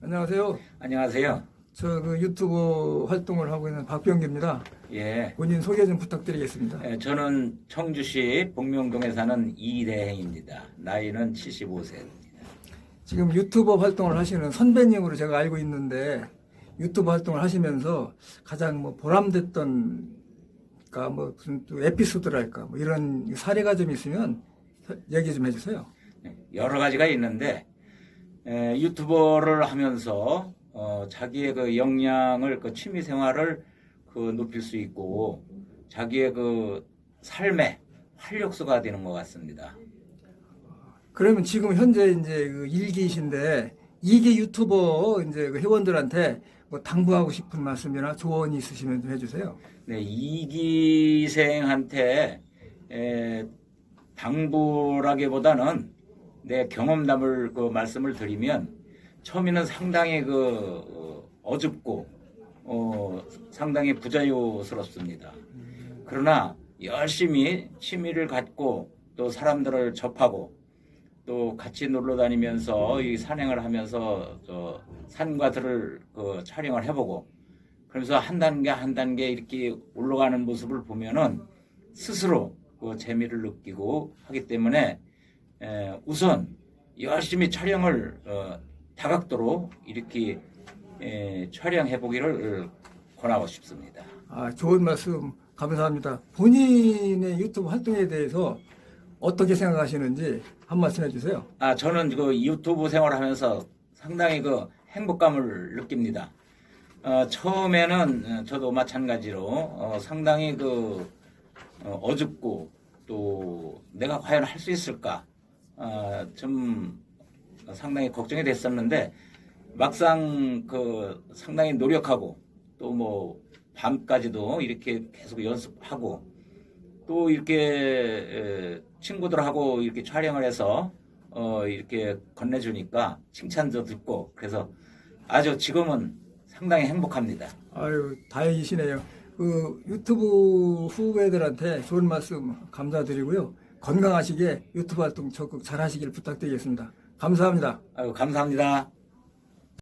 안녕하세요. 안녕하세요. 저 그 유튜브 활동을 하고 있는 박병기입니다. 예. 본인 소개 좀 부탁드리겠습니다. 예, 저는 청주시 복명동에 사는 이대행입니다. 나이는 75세입니다. 지금 유튜버 활동을 하시는 선배님으로 제가 알고 있는데 유튜브 활동을 하시면서 가장 뭐 보람됐던 그러니까 뭐 무슨 또 에피소드랄까 뭐 이런 사례가 좀 있으면 얘기 좀 해주세요. 예, 여러 가지가 있는데 에, 유튜버를 하면서 어, 자기의 그 역량을 그 취미 생활을 그 높일 수 있고 자기의 그 삶의 활력소가 되는 것 같습니다. 그러면 지금 현재 이제 그 일기이신데 이기 유튜버 이제 그 회원들한테 뭐 당부하고 싶은 말씀이나 조언이 있으시면 좀 해주세요. 네, 이기생한테 에, 당부라기보다는 내 경험담을 그 말씀을 드리면 처음에는 상당히 그 어, 어줍고 어, 상당히 부자유스럽습니다. 그러나 열심히 취미를 갖고 또 사람들을 접하고 또 같이 놀러 다니면서 이 산행을 하면서 저 산과 들을 그 촬영을 해보고 그러면서 한 단계 한 단계 이렇게 올라가는 모습을 보면은 스스로 그 재미를 느끼고 하기 때문에 에, 우선 열심히 촬영을 어, 다각도로 이렇게 에, 촬영해 보기를 권하고 싶습니다. 아, 좋은 말씀 감사합니다. 본인의 유튜브 활동에 대해서 어떻게 생각하시는지 한 말씀 해주세요. 아 저는 그 유튜브 생활하면서 상당히 그 행복감을 느낍니다. 어, 처음에는 어, 저도 마찬가지로 어, 상당히 그 어, 어줍고 또 내가 과연 할 수 있을까 어, 좀 상당히 걱정이 됐었는데 막상 그 상당히 노력하고 또 뭐 밤까지도 이렇게 계속 연습하고 또 이렇게 에, 친구들하고 이렇게 촬영을 해서 어 이렇게 건네주니까 칭찬도 듣고 그래서 아주 지금은 상당히 행복합니다. 아유, 다행이시네요. 그 유튜브 후배들한테 좋은 말씀 감사드리고요. 건강하시게 유튜브 활동 적극 잘 하시길 부탁드리겠습니다. 감사합니다. 아유 감사합니다.